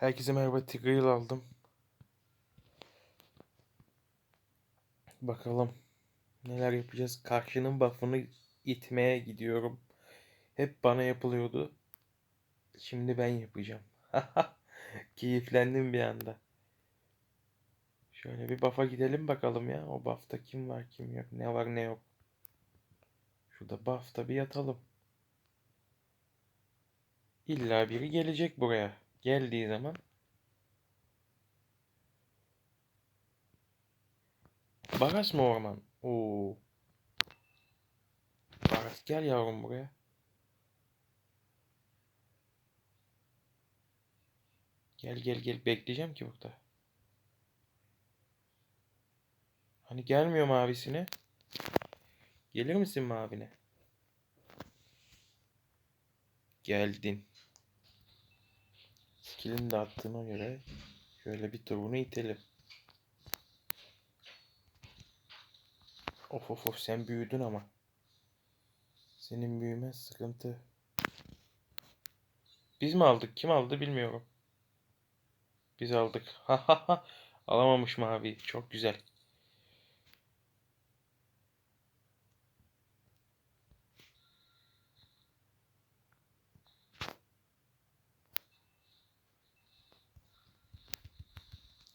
Herkese merhaba Tigreal aldım. Bakalım neler yapacağız. Karşının buff'ını itmeye gidiyorum. Hep bana yapılıyordu. Şimdi ben yapacağım. Keyiflendim bir anda. Şöyle bir buff'a gidelim bakalım ya. O buff'ta kim var kim yok. Ne var ne yok. Şurada buff'ta bir yatalım. İlla biri gelecek buraya. Geldiği zaman Baras mı orman? Oo. Baras gel yavrum buraya. Gel gel gel bekleyeceğim ki burada. Hani gelmiyor mavisine? Gelir misin mavine? Geldin. Skill'ini de attığına göre şöyle bir turunu itelim. Of of of sen büyüdün ama. Senin büyümen sıkıntı. Biz mi aldık? Kim aldı bilmiyorum. Biz aldık. Alamamış mavi. Çok güzel.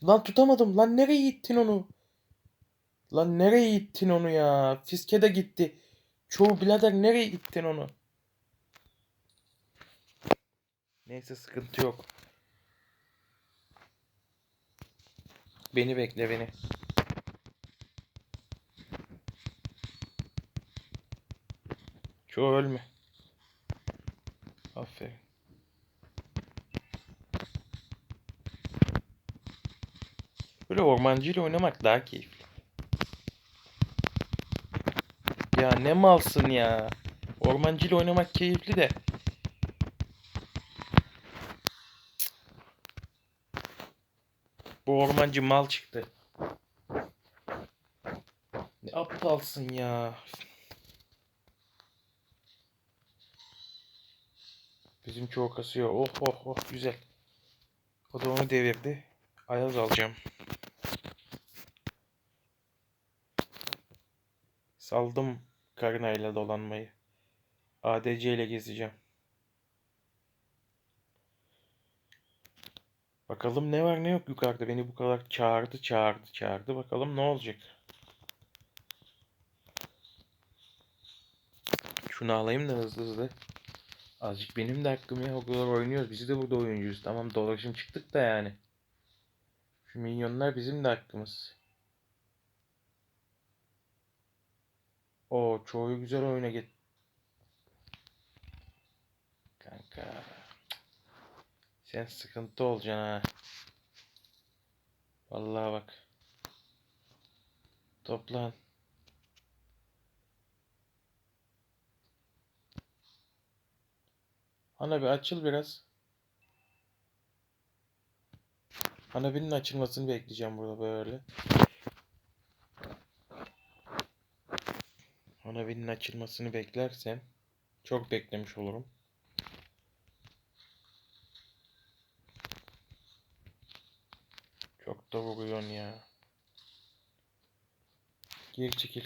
Lan tutamadım. Lan nereye ittin onu? Lan nereye ittin onu ya? Fiske de gitti. Çoğu birader nereye ittin onu? Neyse sıkıntı yok. Beni bekle beni. Çoğu ölme. Aferin. Böyle ormancıyla oynamak daha keyifli. Ya ne malsın ya. Ormancıyla oynamak keyifli de. Bu ormancı mal çıktı. Ne aptalsın ya. Bizim çoğu kasıyor. Oh oh oh güzel. O da onu devirdi. Ayaz alacağım. Saldım karınayla dolanmayı. ADC ile gezeceğim. Bakalım ne var ne yok yukarıda. Beni bu kadar çağırdı çağırdı çağırdı. Bakalım ne olacak. Şunu alayım da hızlı hızlı. Azıcık benim de hakkım ya. O kadar oynuyoruz. Biz de burada oyuncuyuz. Tamam dolaşım çıktık da yani. Şu milyonlar bizim de hakkımız. O çoğu güzel oyuna git. Kanka. Sen sıkıntı olacaksın ha. Vallahi bak. Toplan. Ana bir açıl biraz. Ana birinin açılmasını bekleyeceğim burada böyle. Ana birinin açılmasını beklersen çok beklemiş olurum. Çok da vuruyorsun ya. Geri çekil.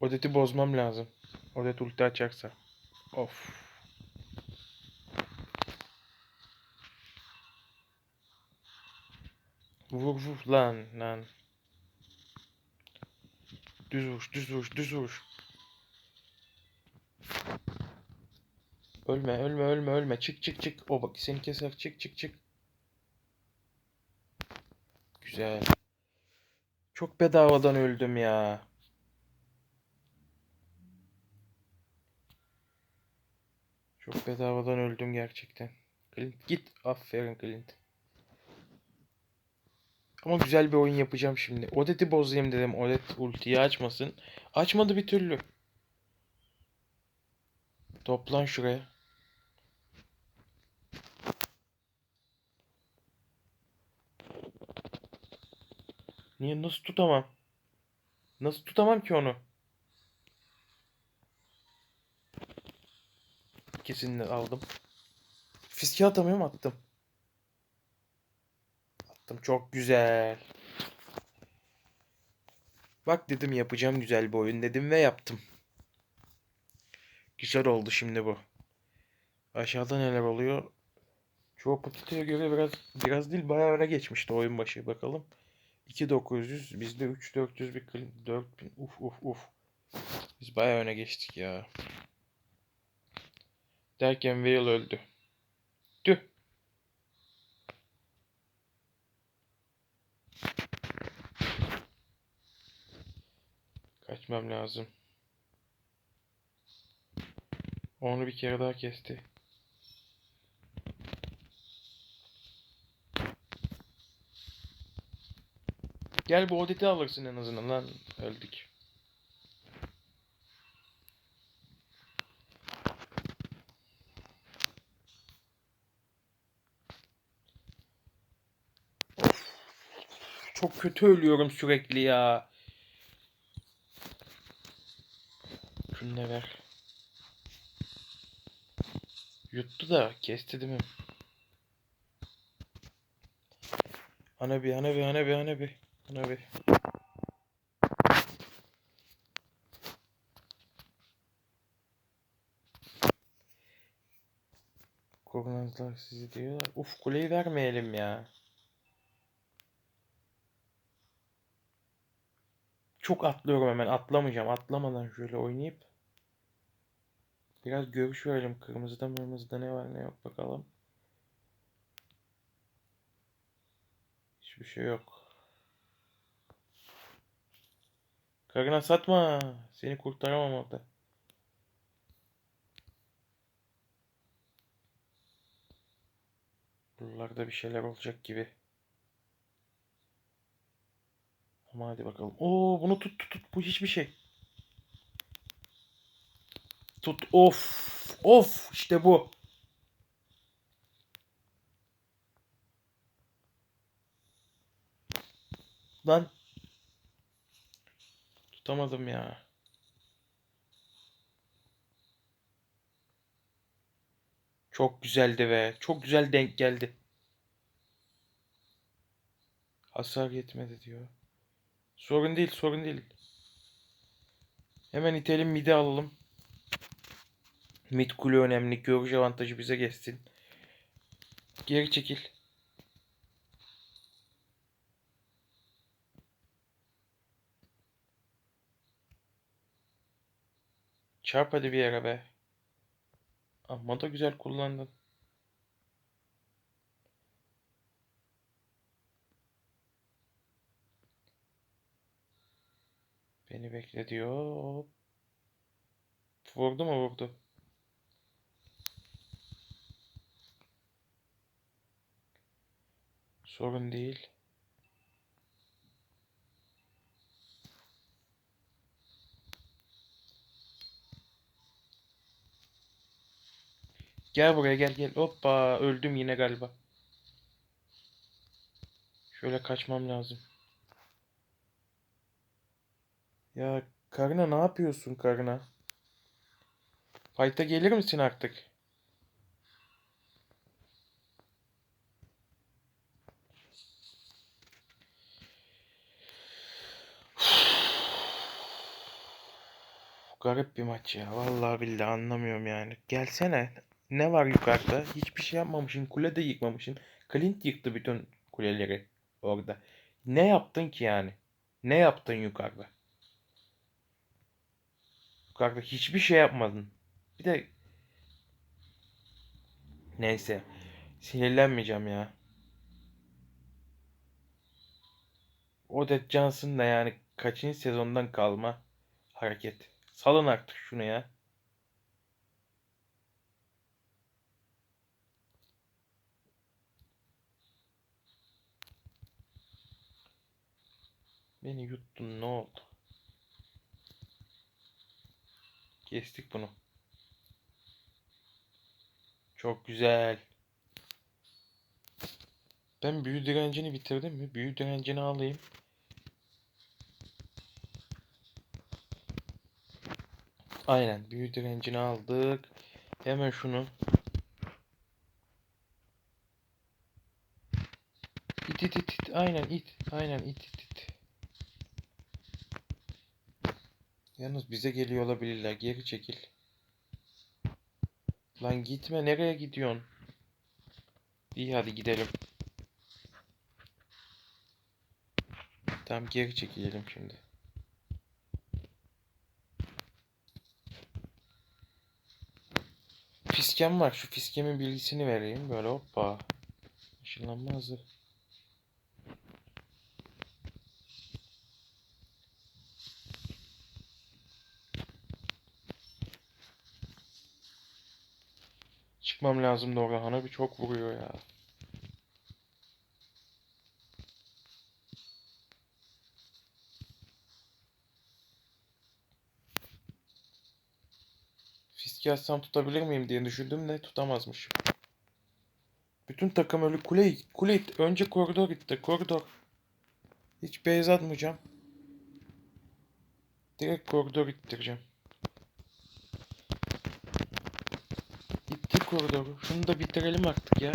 Odet'i bozmam lazım. Odet ulti açarsa. Of. Vur vur lan lan. Düz vuruş düz vuruş düz vuruş. Ölme ölme ölme ölme çık çık çık. O bak seni keser çık çık çık. Güzel. Çok bedavadan öldüm ya. Çok bedavadan öldüm gerçekten. Clint git. Aferin Clint. Ama güzel bir oyun yapacağım şimdi. Odet'i bozayım dedim. Odet ultiyi açmasın. Açmadı bir türlü. Toplan şuraya. Niye nasıl tutamam? Nasıl tutamam ki onu? İkisini aldım. Fiske atamıyorum attım. Attım çok güzel. Bak dedim yapacağım güzel bir oyun dedim ve yaptım. Güzel oldu şimdi bu. Aşağıda neler oluyor? Çoğu pakete göre biraz biraz değil bayağı öne geçmişti oyun başı bakalım. 2900 bizde 3400 bir klim- 4000 uf uf uf. Biz bayağı öne geçtik ya. Derken Whale öldü. Tüh. Kaçmam lazım. Onu bir kere daha kesti. Gel bu odeti alırsın en azından lan. Öldük. Çok kötü ölüyorum sürekli ya. Da ver. Yuttu da kesti değil mi? Hanabi, Hanabi, Hanabi, Hanabi. Hanabi. Kurnazlar sizi diyorlar. Uf kuleyi vermeyelim ya. Çok atlıyorum hemen. Atlamayacağım. Atlamadan şöyle oynayıp. Biraz görüş verelim. Kırmızıda mırmızıda ne var ne yok bakalım. Hiçbir şey yok. Karına satma. Seni kurtaramam orada. Buralarda bir şeyler olacak gibi. Ama hadi bakalım. Oo bunu tut tut tut. Bu hiçbir şey. Tut. Of. Of. İşte bu. Lan. Tutamadım ya. Çok güzeldi ve çok güzel denk geldi. Hasar yetmedi diyor. Sorun değil, sorun değil. Hemen itelim midi alalım. Mid kule önemli. Görüş avantajı bize geçsin. Geri çekil. Çarp hadi bir yere be. Amma da güzel kullandın. Beni bekle diyor. Vurdu mu vurdu. Sorun değil. Gel buraya gel gel. Hoppa öldüm yine galiba. Şöyle kaçmam lazım. Ya Karina ne yapıyorsun Karina? Fight'a gelir misin artık? Garip bir maç ya. Vallahi billahi anlamıyorum yani. Gelsene. Ne var yukarıda? Hiçbir şey yapmamışsın. Kule de yıkmamışsın. Clint yıktı bütün kuleleri orada. Ne yaptın ki yani? Ne yaptın yukarıda? Yukarıda hiçbir şey yapmadın. Bir de neyse. Sinirlenmeyeceğim ya. Odette Johnson da yani kaçıncı sezondan kalma hareket. Salın artık şunu ya. Beni yuttun ne oldu? Kestik bunu. Çok güzel. Ben büyü direncini bitirdim mi? Büyü direncini alayım. Aynen büyü direncini aldık. Hemen şunu. İt it it it. Aynen it. Aynen it it it. Yalnız bize geliyor olabilirler. Geri çekil. Lan gitme. Nereye gidiyorsun? İyi hadi gidelim. Tamam geri çekilelim şimdi. Fiskem var. Şu fiskemin bilgisini vereyim. Böyle hoppa. Işınlanma hazır. Çıkmam lazım da orada. Hana bir çok vuruyor ya. Fiske atsam tutabilir miyim diye düşündüm de tutamazmışım. Bütün takım ölü kule kule önce koridor gitti koridor. Hiç base atmayacağım. Direkt koridor ittireceğim. Koridoru. Şunu da bitirelim artık ya.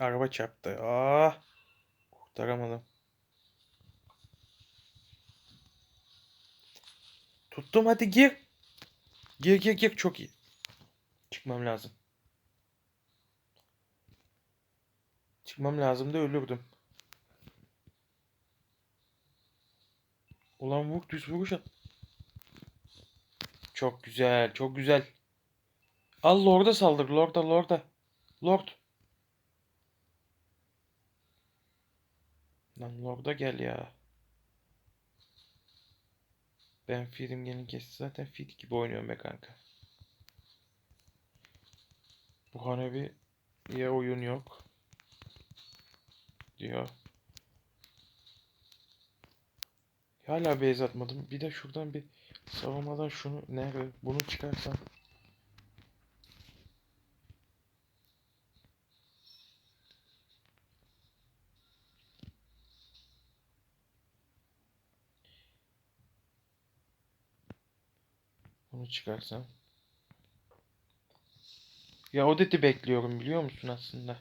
Araba çarptı. Ah! Kurtaramadım. Tuttum hadi gir. Gir gir gir çok iyi. Çıkmam lazım. Çıkmam lazım da ölürdüm. Ulan vur düz vuruş at. Çok güzel çok güzel. Al Lord'a saldır Lord'a Lord'a. Lord. Lan Lord'a gel ya. Ben film gelin kesti zaten fit gibi oynuyorum be kanka. Bu Hanebi diye oyun yok. Diyor. Hala base atmadım. Bir de şuradan bir savunmadan şunu nerede bunu çıkarsam. Bunu çıkarsam. Ya Odet'i bekliyorum biliyor musun aslında?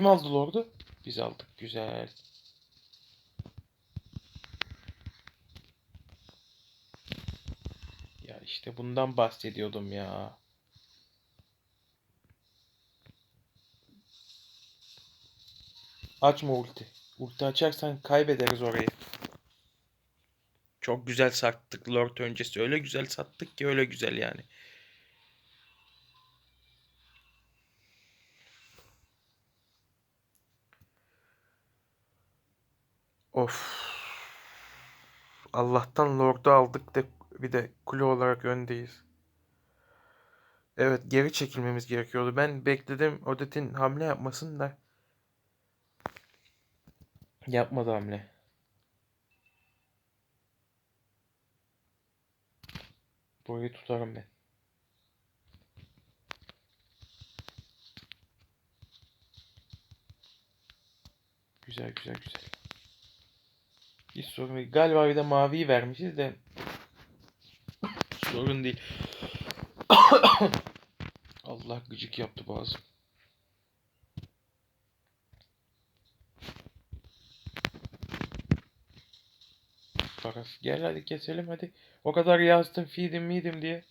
Kim aldı Lord'u? Biz aldık. Güzel. Ya işte bundan bahsediyordum ya. Açma ulti. Ulti açarsan kaybederiz orayı. Çok güzel sattık Lord öncesi. Öyle güzel sattık ki öyle güzel yani. Of. Allah'tan Lord'u aldık da bir de kule olarak öndeyiz. Evet geri çekilmemiz gerekiyordu. Ben bekledim Odet'in hamle yapmasını da. Yapmadı hamle. Burayı tutarım ben. Güzel güzel güzel. Hiç sorun değil. Galiba bir de maviyi vermişiz de sorun değil. Allah gıcık yaptı boğazım. Parası. Gel hadi keselim hadi. O kadar yazdım feedim midim diye.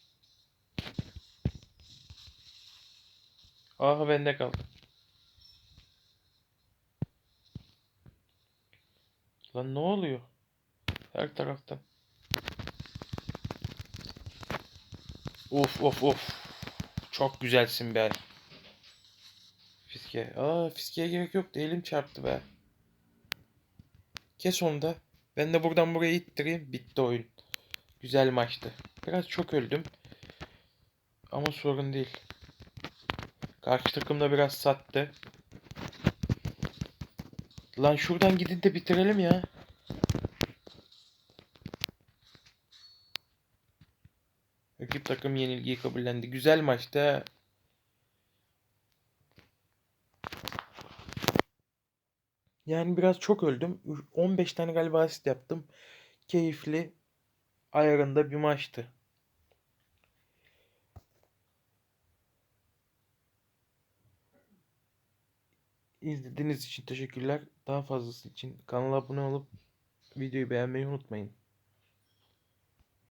Aha bende kaldı. Lan ne oluyor? Her taraftan. Of of of. Çok güzelsin be. Fiske. Aa fiskeye gerek yok. Elim çarptı be. Kes onu da. Ben de buradan buraya ittireyim. Bitti oyun. Güzel maçtı. Biraz çok öldüm. Ama sorun değil. Karşı takım da biraz sattı. Lan şuradan gidin de bitirelim ya. Rakip takım yenilgiyi kabullendi. Güzel maçta. Yani biraz çok öldüm. 15 tane galiba asist yaptım. Keyifli ayarında bir maçtı. İzlediğiniz için teşekkürler. Daha fazlası için kanala abone olup videoyu beğenmeyi unutmayın.